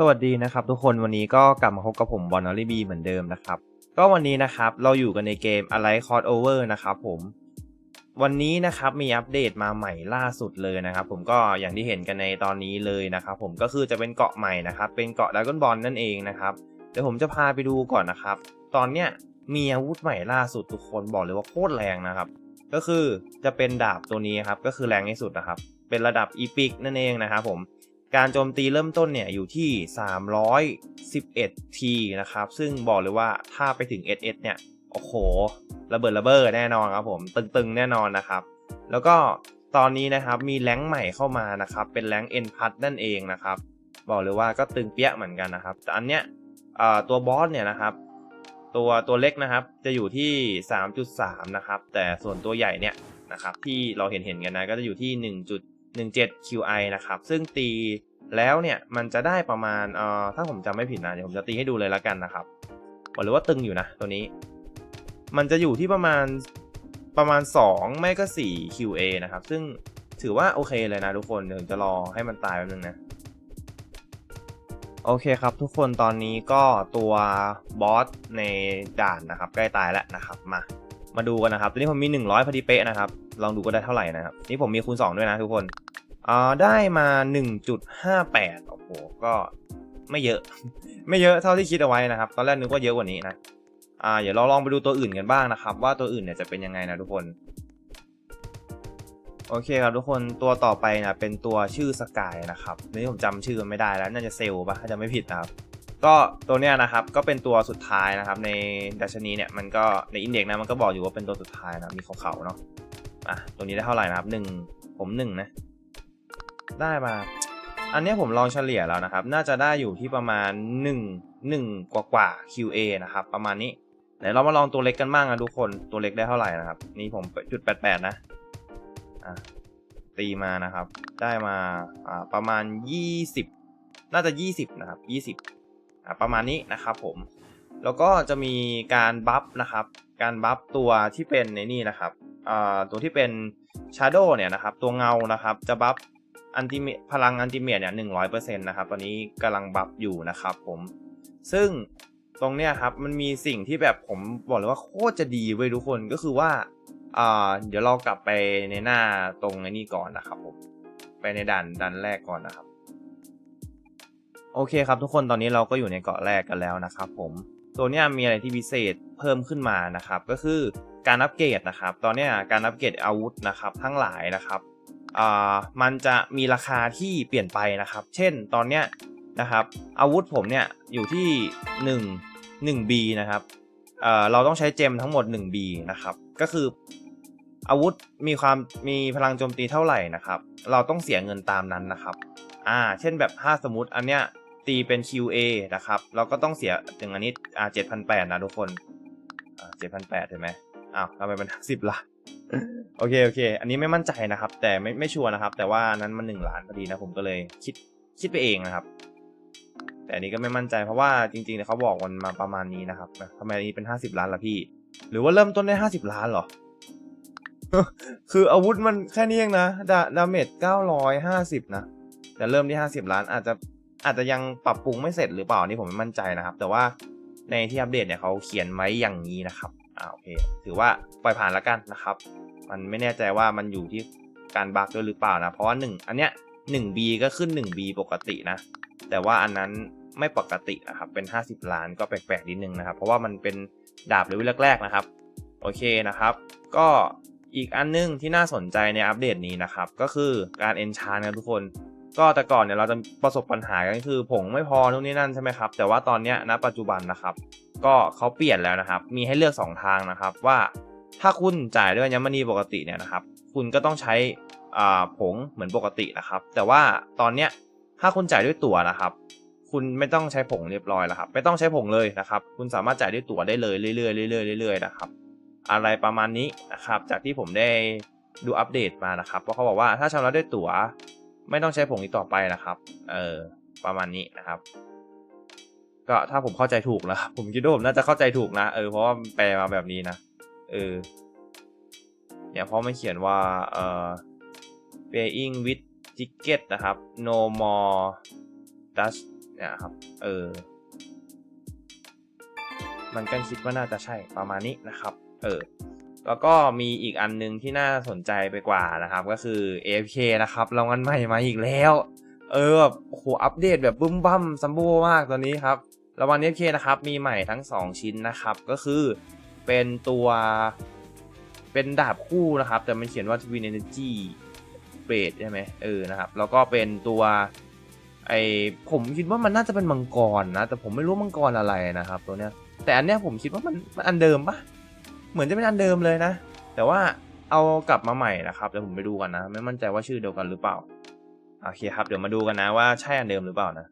สวัสดีนะครับทุกคนวันนี้ก็กลับมาพบกับผมบอลนอลลี่บีเหมือนเดิมนะครับ ก็วันนี้นะครับเราอยู่กันในเกม a l i c Cross Over นะครับผมวันนี้นะครับมีอัปเดตมาใหม่ล่าสุดเลยนะครับ ผมก็อย่างที่เห็นกันในตอนนี้เลยนะครับ ผมก็คือจะเป็นเกาะใหม่นะครับ เป็นเกาะด r a ก้อนบอลนั่นเองนะครับเดี๋ยวผมจะพาไปดูก่อนนะครับ ตอนเนี้ยมีอาวุธใหม่ล่าสุดทุกคนบอกเลยว่าโคตรแรงนะครับ ก็คือจะเป็นดาบตัวนี้ครับก็คือแรงที่สุดนะครับ เป็นระดับอีพิกนั่นเองนะครับผม การโจมตีเริ่มต้นเนี่ยอยู่ที่ 311ทีนะครับ ซึ่งบอกเลยว่าถ้าไปถึง SS เนี่ย โอ้โห ระเบิดระเบ้อแน่นอนครับผม ตึงๆ แน่นอนนะครับ แล้วก็ตอนนี้นะครับมีแรงใหม่เข้ามานะครับ เป็นแรงค์เอ็นพัทนั่นเองนะครับ บอกเลยว่าก็ตึงเปี้ยเหมือนกันนะครับ แต่อันเนี้ยตัวบอสเนี่ยนะครับ ตัวตัวเล็กนะครับจะอยู่ที่ 3.3 นะครับ แต่ส่วนตัวใหญ่เนี่ยนะครับที่เราเห็นเห็นกันนะก็จะอยู่ที่ 17 QI นะครับ ซึ่งตีแล้วเนี่ยมันจะได้ประมาณเอ่อถ้าผมจำไม่ผิดนะเดี๋ยวผมจะตีให้ดูเลยละกันนะครับบอกเลยว่าตึงอยู่นะตัวนี้ มันจะอยู่ที่ประมาณประมาณ 2 ไม่ก็ 4 QA นะครับ ซึ่งถือว่าโอเคเลยนะทุกคนเดี๋ยวจะรอให้มันตายแป๊บนึงนะโอเคครับทุกคนตอนนี้ก็ตัวบอสในด่านนะครับ ใกล้ตายแล้วนะครับ มามาดูกันนะครับตอนนี้ผมมี 100พอดีเป๊ะนะครับ ลองดูก็ได้เท่าไหร่นะครับ นี่ผมมีคูณ2ด้วยนะทุกคน อ่าได้มา 1.58 โอ้โห ก็ไม่เยอะ ไม่เยอะเท่าที่คิดเอาไว้นะครับ ตอนแรกนึกว่าเยอะกว่านี้นะ อ่า เดี๋ยวเราลองไปดูตัวอื่นกันบ้างนะครับ ว่าตัวอื่นเนี่ยจะเป็นยังไงนะทุกคน โอเคครับทุกคน ตัวต่อไปนะเป็นตัวชื่อสกายนะครับนี่ผมจำชื่อมันไม่ได้แล้ว น่าจะเซลล์ปะถ้าจะไม่ผิดนะครับ ก็ตัวเนี้ยนะครับ ก็เป็นตัวสุดท้ายนะครับ ในดัชนีเนี่ย มันก็ในอินเด็กซ์นะ มันก็บอกอยู่ว่าเป็นตัวสุดท้ายนะ มีเขาๆเนาะ อะ ตัวนี้ได้เท่าไหร่นะครับหนึ่งผมหนึ่งนะ ได้มา อันนี้ผมลองเฉลี่ยแล้วนะครับ น่าจะได้อยู่ที่ประมาณ 1 1 กว่ากว่า QA นะครับ ประมาณนี้เดี๋ยวเรามาลองตัวเล็กกันบ้างนะทุกคนตัวเล็กได้เท่าไหร่นะครับ นี่ผมจุดแปดแปดนะอะตีมานะครับ ได้มาอ่าประมาณ 20 น่าจะ 20 นะครับ 20อะประมาณนี้นะครับผม แล้วก็จะมีการบัฟนะครับ การบัฟตัวที่เป็นในนี่นะครับอ่าตัวที่เป็น Shadow เนี่ยนะครับ ตัวเงานะครับ จะบัฟ อันติเมพลังอันติเมตเนี่ยหนึ่งร้อยเปอร์เซ็นต์นะครับตอนนี้กำลังบัฟอยู่นะครับผมซึ่งตรงเนี้ยครับมันมีสิ่งที่แบบผมบอกเลยว่าโคตรจะดีเว้ยทุกคนก็คือว่าอ่าเดี๋ยวเรากลับไปในหน้าตรงไอ้นี่ก่อนนะครับผมไปในด่านด่านแรกก่อนนะครับ โอเคครับทุกคนตอนนี้เราก็อยู่ในเกาะแรกกันแล้วนะครับผมตัวเนี้ยมีอะไรที่พิเศษเพิ่มขึ้นมานะครับ ก็คือการอัปเกรดนะครับ ตอนเนี้ยการอัปเกรดอาวุธนะครับ ทั้งหลายนะครับ มันจะมีราคาที่เปลี่ยนไปนะครับ เช่นตอนเนี้ยนะครับ อาวุธผมเนี่ยอยู่ที่ 1 1 B นะครับเเราต้องใช้เจมทั้งหมด 1 B นะครับ ก็คืออาวุธมีความมีพลังโจมตีเท่าไหร่นะครับ เราต้องเสียเงินตามนั้นนะครับ อ่า เช่นแบบถ้าสมมติอันเนี้ยตีเป็น QA นะครับ เราก็ต้องเสียถึงอันนี้อ่า7,800นะทุกคนอ่า7,800เห็นไหมอ้าวทำไมมันสิบละ โอเคโอเค อันนี้ไม่มั่นใจนะครับ แต่ไม่ไม่ชัวร์นะครับ แต่ว่านั้นมันหนึ่งล้านพอดีนะผมก็เลยคิดคิดไปเองนะครับ แต่อันนี้ก็ไม่มั่นใจเพราะว่าจริงๆเนี่ยเขาบอกมันมาประมาณนี้นะครับทำไมอันนี้เป็นห้าสิบล้านล่ะพี่ หรือว่าเริ่มต้นได้ห้าสิบล้านเหรอ คืออาวุธมันแค่นี้เองนะดาดาเมจเก้าร้อยห้าสิบนะแต่เริ่มที่ห้าสิบล้านอาจจะอาจจะยังปรับปรุงไม่เสร็จหรือเปล่านี่ผมไม่มั่นใจนะครับ แต่ว่าในที่อัปเดตเนี่ยเขาเขียนไว้อย่างนี้นะครับ อ่าโอเคถือว่าปล่อยผ่านแล้วกันนะครับ มันไม่แน่ใจว่ามันอยู่ที่การบั๊กด้วยหรือเปล่านะ เพราะว่าหนึ่งอันเนี้ยหนึ่ง B ก็ขึ้นหนึ่ง B ปกตินะ แต่ว่าอันนั้นไม่ปกตินะครับ เป็น 50 ล้านก็แปลกๆนิดนึงนะครับ เพราะว่ามันเป็นดาบเลเวลแรกๆนะครับ โอเคนะครับ ก็อีกอันนึงที่น่าสนใจในอัปเดตนี้นะครับ ก็คือการเอนชานครับทุกคน ก็แต่ก่อนเนี่ยเราจะประสบปัญหากันก็คือผงไม่พอนู่นนี่นั่นใช่ไหมครับ แต่ว่าตอนเนี้ยณปัจจุบันนะครับ ก็เขาเปลี่ยนแล้วนะครับ มีให้เลือก 2 ทางนะครับ ว่าถ้าคุณจ่ายด้วยอัญมณีปกติเนี่ยนะครับ คุณก็ต้องใช้ผงเหมือนปกตินะครับ แต่ว่าตอนเนี้ยถ้าคุณจ่ายด้วยตั๋วนะครับ คุณไม่ต้องใช้ผงเรียบร้อยแล้วครับ ไม่ต้องใช้ผงเลยนะครับ คุณสามารถจ่ายด้วยตั๋วได้เลยเรื่อยๆเรื่อยๆเรื่อยๆนะครับ อะไรประมาณนี้นะครับ จากที่ผมได้ดูอัปเดตมานะครับเพราะเขาบอกว่าถ้าชำระด้วยตั๋วไม่ต้องใช้ผงอีกต่อไปนะครับ เออประมาณนี้นะครับ ก็ถ้าผมเข้าใจถูกนะผมคิดว่าผมน่าจะเข้าใจถูกนะ เออเพราะว่าแปลมาแบบนี้นะ เออเนี่ยเพราะมันเขียนว่าเอ่อ paying with ticket นะครับ no more Dutch เนี่ยครับ เออ มันก็คิดว่าน่าจะใช่ประมาณนี้นะครับ เออ แล้วก็มีอีกอันหนึงที่น่าสนใจไปกว่านะครับ ก็คือ AFK นะครับรางวัลใหม่มาอีกแล้ว เออแบบโอ้โหอัปเดตแบบบึ้มบั้มซัมโบมากตอนนี้ครับ รางวัล AFK นะครับมีใหม่ทั้ง 2 ชิ้นนะครับ ก็คือเป็นตัวเป็นดาบคู่นะครับ แต่มันเขียนว่า Twin Energy เบรดใช่ไหมเออนะครับ แล้วก็เป็นตัวไอผมคิดว่ามันน่าจะเป็นมังกรนะ แต่ผมไม่รู้มังกรอะไรนะครับ ตัวเนี้ย แต่อันเนี้ยผมคิดว่ามันมันอันเดิมปะเหมือนจะเป็นอันเดิมเลยนะ แต่ว่าเอากลับมาใหม่นะครับเดี๋ยวผมไปดูกันนะ ไม่มั่นใจว่าชื่อเดียวกันหรือเปล่าโอเคครับ เดี๋ยวมาดูกันนะว่าใช่อันเดิมหรือเปล่านะ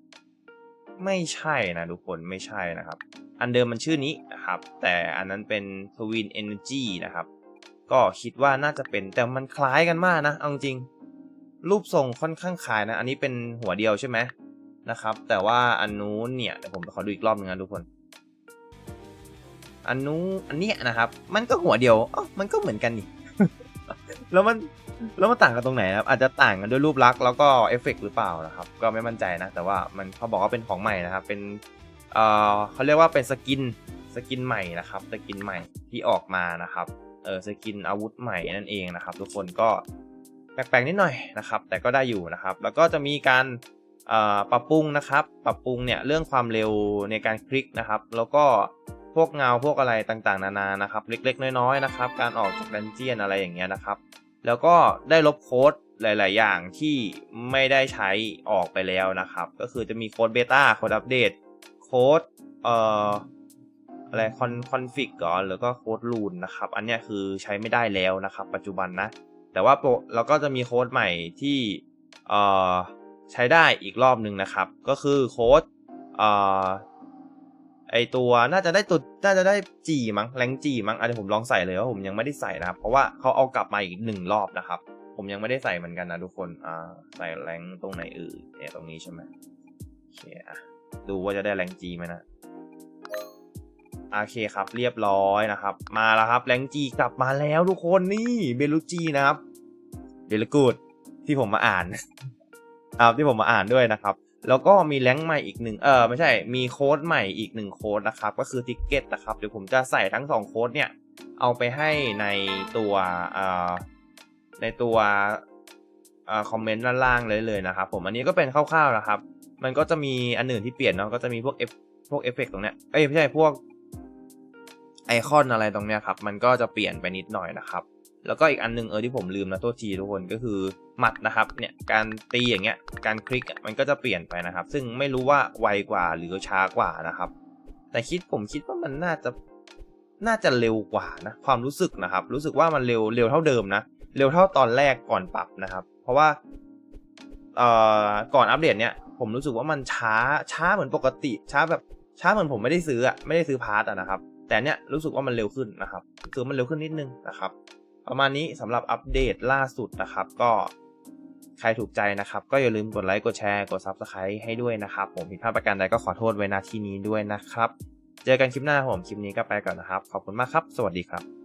ไม่ใช่นะทุกคนไม่ใช่นะครับ อันเดิมมันชื่อนี้นะครับ แต่อันนั้นเป็น Twin Energy นะครับ ก็คิดว่าน่าจะเป็นแต่มันคล้ายกันมากนะเอาจริง รูปทรงค่อนข้างคล้ายนะ อันนี้เป็นหัวเดียวใช่ไหมนะครับ แต่ว่าอันนู้นเนี่ยเดี๋ยวผมขอดูอีกรอบหนึงนะทุกคน อันนู้นอันเนี้ยนะครับ มันก็หัวเดียวอ๋อมันก็เหมือนกันนี่แล้วมัน แล้วมันต่างกันตรงไหนครับอาจจะต่างกันด้วยรูปลักษณ์แล้วก็เอฟเฟกต์หรือเปล่านะครับก็ไม่มั่นใจนะ แต่ว่ามันเขาบอกว่าเป็นของใหม่นะครับเป็นเอ่อเขาเรียกว่าเป็นสกินสกินใหม่นะครับสกินใหม่ที่ออกมานะครับเออสกินอาวุธใหม่นั่นเองนะครับ ทุกคนก็แปลกๆนิดหน่อยนะครับ แต่ก็ได้อยู่นะครับ แล้วก็จะมีการปรับปรุงนะครับ ปรับปรุงเนี่ยเรื่องความเร็วในการคลิกนะครับ แล้วก็พวกเงาพวกอะไรต่างๆ นานานะครับ เล็กๆ น้อยๆนะครับ การออกจากดันเจียนอะไรอย่างเงี้ยนะครับ แล้วก็ได้ลบโค้ดหลาย ๆ อย่างที่ไม่ได้ใช้ออกไปแล้วนะครับ ก็คือจะมีโค้ดเบต้าโค้ดอัปเดตโค้ดเอ่ออะไรคอนคอนฟิกก่อนหรือก็โค้ดรูนนะครับ อันนี้คือใช้ไม่ได้แล้วนะครับ ปัจจุบันนะ แต่ว่าเราก็จะมีโค้ดใหม่ที่เอ่อใช้ได้อีกรอบหนึ่งนะครับ ก็คือโค้ดเอ่อ ไอตัวน่าจะได้ตัวน่าจะได้จีมั้งแรงจีมั้งอันนี้ผมลองใส่เลยว่าผมยังไม่ได้ใส่นะครับ เพราะว่าเขาเอากลับมาอีกหนึ่งรอบนะครับ ผมยังไม่ได้ใส่เหมือนกันนะทุกคนอ่าใส่แรงตรงไหนเอ่ยเนี่ยตรงนี้ใช่ไหมโอเคอะดูว่าจะได้แรงจีไหมนะโอเคครับเรียบร้อยนะครับ มาแล้วครับแรงจีกลับมาแล้วทุกคนนี่เบลูจีนะครับเบลกูดที่ผมมาอ่านครับที่ผมมาอ่านด้วยนะครับ แล้วก็มีแรงค์ใหม่อีกหนึ่งเออไม่ใช่มีโค้ดใหม่อีกหนึ่งโค้ดนะครับ ก็คือทิกเก็ตนะครับเดี๋ยวผมจะใส่ทั้งสองโค้ดเนี่ย เอาไปให้ในตัวเอ่อในตัวเอ่อคอมเมนต์ด้านล่างเลยเลยนะครับ ผมอันนี้ก็เป็นคร่าวๆนะครับ มันก็จะมีอันอื่นที่เปลี่ยนเนาะก็จะมีพวกเอฟพวกเอฟเฟกต์ตรงเนี้ยเอ้ยไม่ใช่พวกไอคอนอะไรตรงเนี้ยครับ มันก็จะเปลี่ยนไปนิดหน่อยนะครับ แล้วก็อีกอันหนึงเออที่ผมลืมนะตัวทีทุกคนก็คือหมัดนะครับเนี่ยการตีอย่างเงี้ยการคลิกมันก็จะเปลี่ยนไปนะครับ ซึ่งไม่รู้ว่าไวกว่าหรือช้ากว่านะครับ แต่คิดผมคิดว่ามันน่าจะน่าจะเร็วกว่านะความรู้สึกนะครับ รู้สึกว่ามันเร็วเร็วเท่าเดิมนะเร็วเท่าตอนแรกก่อนปรับนะครับ เพราะว่าเอ่อก่อนอัปเดตเนี่ยผมรู้สึกว่ามันช้าช้าเหมือนปกติ ช้าแบบช้าเหมือนผมไม่ได้ซื้ออะไม่ได้ซื้อพาร์ตอะนะครับ แต่เนี่ยรู้สึกว่ามันเร็วขึ้นนะครับคือมันเร็วขึ้นนิดนึงนะครับ ประมาณนี้สำหรับอัปเดตล่าสุดนะครับ ก็ใครถูกใจนะครับ ก็อย่าลืมกดไลค์กดแชร์กด Subscribe ให้ด้วยนะครับ ผมผิดพลาดประการใดก็ขอโทษไว้ณที่นี้ด้วยนะครับ เจอกันคลิปหน้าผมคลิปนี้ก็ไปก่อนนะครับ ขอบคุณมากครับ สวัสดีครับ